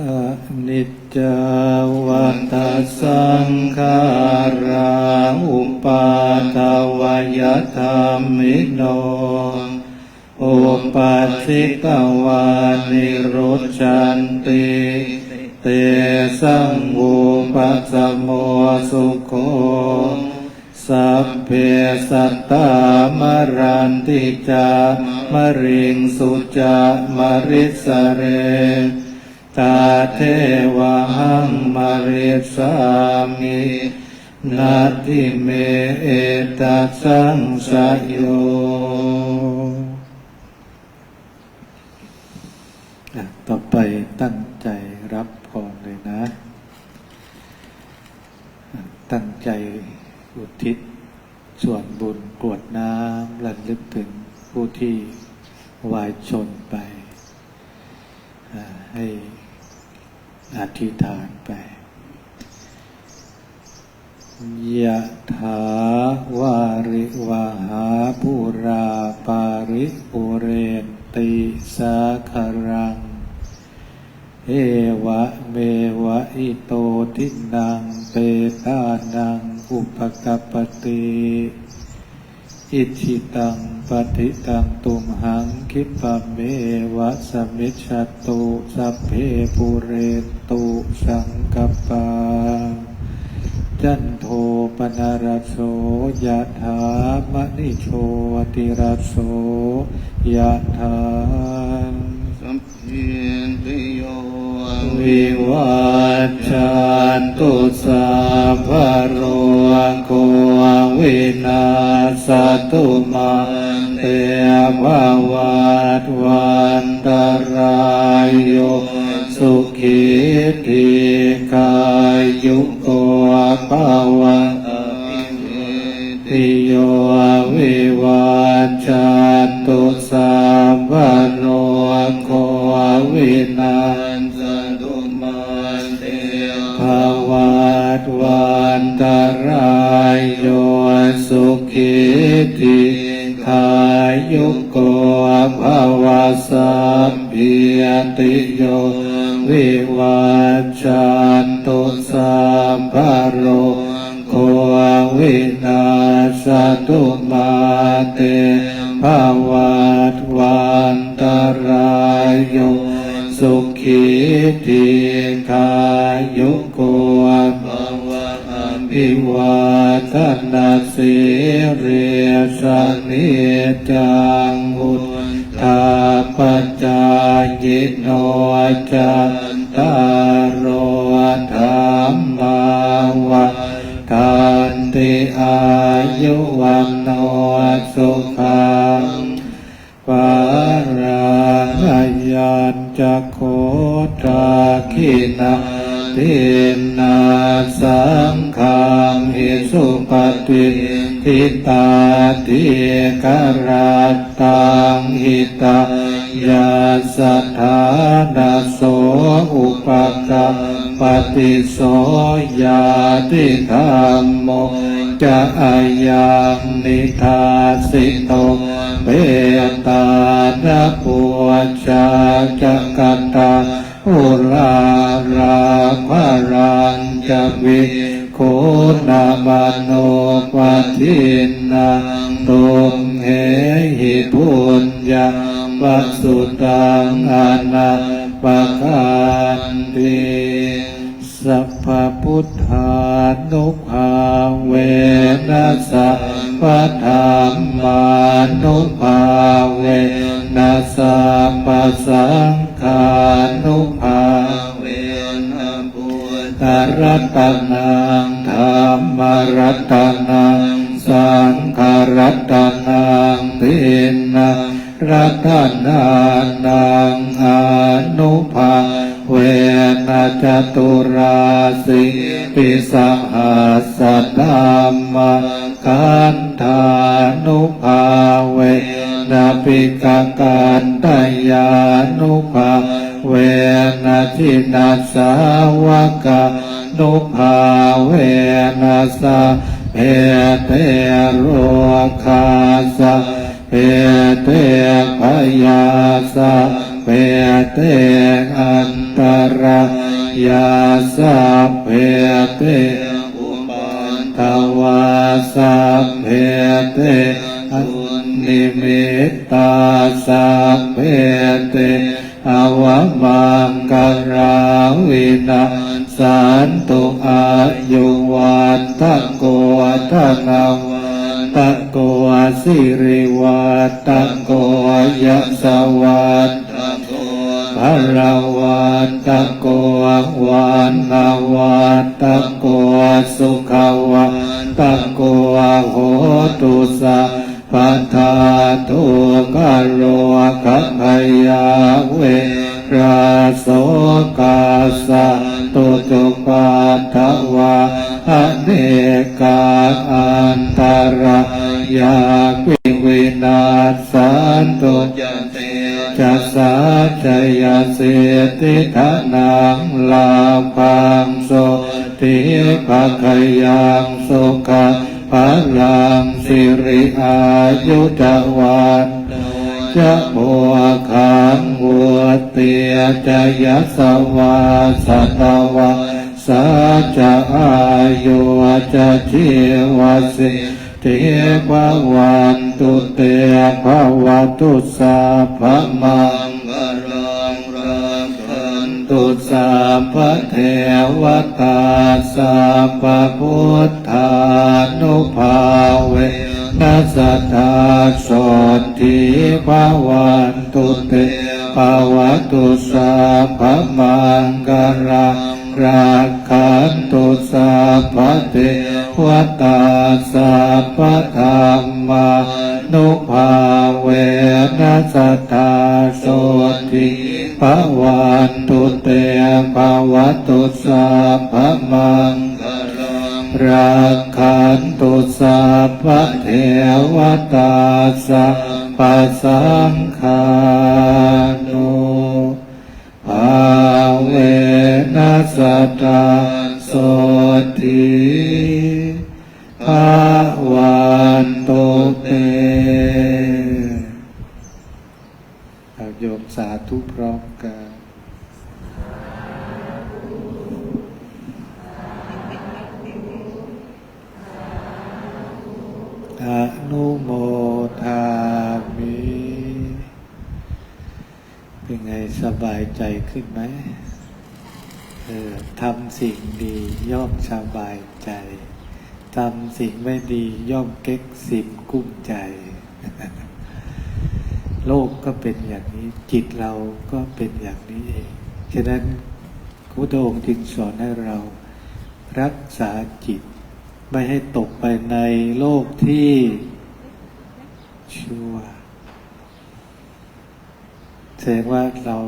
อนิจจาวัตสังขาราอุปาทวยธรรมิโนอุปัชชิกวานิโรจันติเตสังวูปัสโมสุโคสัพเพสัตตามรันติจามริงสุจามริสเร ตาเทวหังมาริสามินาทิเมเอตัสสังสยโยต่อไปตั้งใจรับพรเลยนะ ตั้งใจอุทิศส่วนบุญกรวดน้ำระลึกถึงผู้ที่วายชนไป ให้ ธิษฐานไปยะถาวาริวาหาปุราปาริปุเรนติสาคารัง เอวะเมวะอิโตทินังเปตานังอุปกปติ อิชิตังปฏิตังตุมหังคิปะเมวะสมมิชฉตุสัพเพปุเรนตุสังกปปาจันโทปนารโสยะถามณิโชติรโสยะถาสัมพิติโยวิวัชชันตุสาภโสตุมาเตภวัตวันตรายโยสุขีติกายุ วันตุสัมภโรโควินาสตุมาเตภวัตวันตรายโยสุขีทีขายุโกภวะอภิวาทนาสิเรสนิจังุทธาปจายโนจั ตารโอธรรมาวัฏานติอายุวันโนสุขังปารายันจะโคตาคินาทินาสังขังหิสุปฏิทิตาทิกรตังหิตา ยาสัทธานาโสอุปกรรปฏิโสยาติธรรมโมจะอายังนิทาสิโตเปตานะปัวชาจักตาอุลาราภารังจะวิโคนามาโนปทินังตุมเหหิปุญญา ปัสสุตังอนาปะกันติสัพพพุทธานุภาเวนัสสะพะธรรมานุภาเวนัสสะปะสังฆานุภาเวนะปุตตรัตนังธรรมรัตนังสังฆรัตนังทินัง รัตนานังอนุภาเวนะจตุราสิปิสหัสธัมมังคันธานุภาเวนะปิกกันตยานุภาเวนะทินัสาวกานุภาเวนัสะเพเตโรคาสะ เพเตพยาสะเพเตอันตรายาสัพเพเตอุปันตวาสัพเพเตอันิมิตตาสัพเพเตอวมังกราวินาสันตุอายุวันตะโกทนาวะโกสิริวัตตะโกยะสวัตตะโกภรวัตะโกวันนาวัตะโกสุขวัตะโกโหตุสะปัฏฐาทุกโรคัพยาเวราโสกาสะตุจุปัฏฐวาอเนกา ยาวิวินาสันตุจันเตจัสสาจยาเสติทานังลาพังโสติภะคยังสุขะพลังสิริอายุจวันจะโพคังวัวเตียจะยัสวาสตวะสัจจะอายุจะชีวสิ เทภวันตุเตภวตุสัพพมังมังกรังรังคันตุสัพพเทวตาสัพพพุทธานุภาเวนัสตตาโสติภาวันตุเตภาวตุสัพพมังกรัง รักขันตุสัพเทวตาสัพธรรมานุภาเวนัสตาโสติภวันตุเตภวตุสัพมังรังรันตุสัพเทวตาสัพพสังฆานุภาเว นัสตาโสติภาวันโตเตอาโยมสาธุพร้อมกันอนุโมทามิเป็นไงสบายใจขึ้นไหม ออทำสิ่งดีย่อมสบายใจทำสิ่งไม่ดีย่อมเก๊กสิบกุ้มใจ โลกก็เป็นอย่างนี้ จิตเราก็เป็นอย่างนี้เอง ฉะนั้นพระพุทธองค์จึงสอนให้เรา รักษาจิต ไม่ให้ตกไปในโลกที่ชั่วแสดงว่าเรา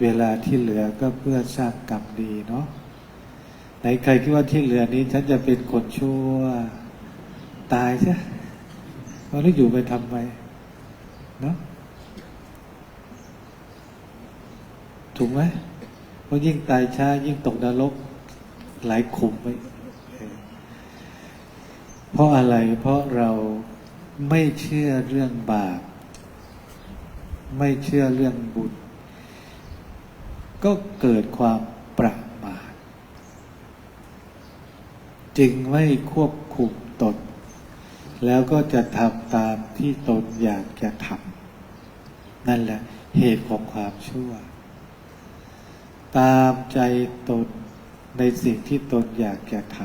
เวลาที่เหลือก็เพื่อสร้างกรรมดีเนาะไหนใครคิดว่าที่เหลือนี้ ฉันจะเป็นคนชั่ว ตายใช่เราแล้อยู่ไปทำไมเนาะถูกไหมเพราะยิ่งตายช้ายิ่งตกนรกหลายขุมไปเพราะอะไรเพราะเราไม่เชื่อเรื่องบาป ไม่เชื่อเรื่องบุญ ก็เกิดความประมาทจึงไม่ควบคุมตน แล้วก็จะทำตามที่ตนอยากจะทำนั่นแหละเหตุของความชั่ว ตามใจตนในสิ่งที่ตนอยากจะท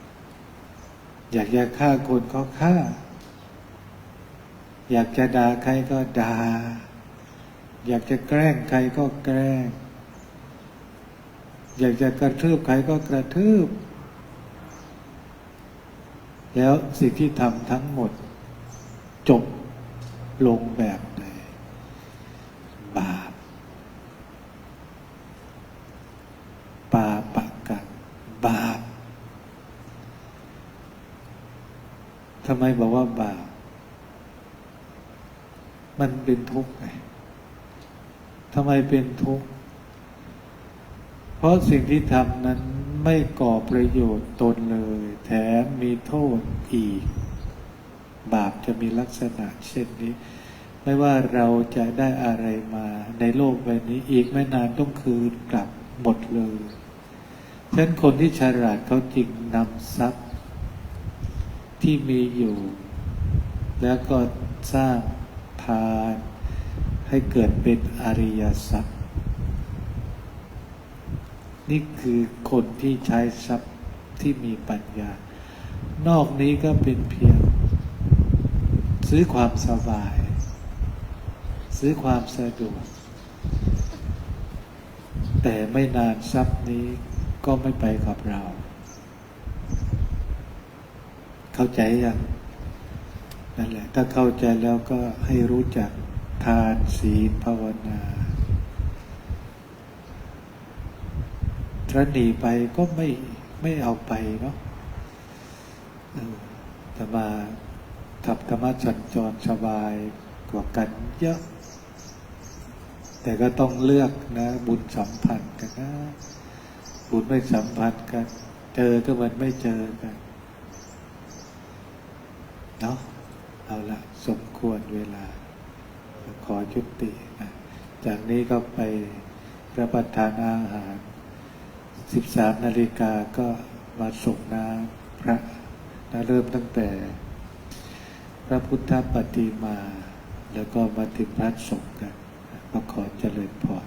ำอยากจะฆ่าคนก็ฆ่า อยากจะด่าใครก็ด่า อยากจะแกล้งใครก็แกล้ง อยากจะกระทืบใครก็กระทืบ แล้วสิ่งที่ทำทั้งหมด จบลงแบบไหนบาปปาปะกันบาปทำไมบอกว่าบาปมันเป็นทุกข์ไง ทำไมเป็นทุกข์ เพราะสิ่งที่ทำนั้นไม่ก่อประโยชน์ตนเลย แถมมีโทษอีก บาปจะมีลักษณะเช่นนี้ ไม่ว่าเราจะได้อะไรมาในโลกใบนี้อีกไม่นานต้องคืนกลับหมดเลยฉะนั้นคนที่ฉลาดเขาจึงนำทรัพย์ ที่มีอยู่ แล้วก็สร้างทาน ให้เกิดเป็นอริยทรัพย์นี่คือคนที่ใช้ทรัพย์ที่มีปัญญา นอกนี้ก็เป็นเพียง ซื้อความสบาย ซื้อความสะดวก แต่ไม่นานทรัพย์นี้ก็ไม่ไปกับเรา เข้าใจยังนั่นแหละ ถ้าเข้าใจแล้วก็ให้รู้จัก ทานศีลภาวนาถ้าหนีไปก็ไม่ไม่เอาไปเนาะเออแต่มาทับธรรมะสัญจรสบายกว่ากันเยอะ แต่ก็ต้องเลือกนะ บุญสัมพันธ์กันนะ บุญไม่สัมพันธ์กัน เจอก็เหมันไม่เจอกัน เนาะเอาละสมควรเวลา ขอยุตินะจากนี้ก็ไปรับประทานอาหาร 13 นาฬิกาก็มาส่งน้ำพระนะเริ่มตั้งแต่ พระพุทธปฏิมา แล้วก็มาถึงพระสงฆ์กันก็ขอเจริญพร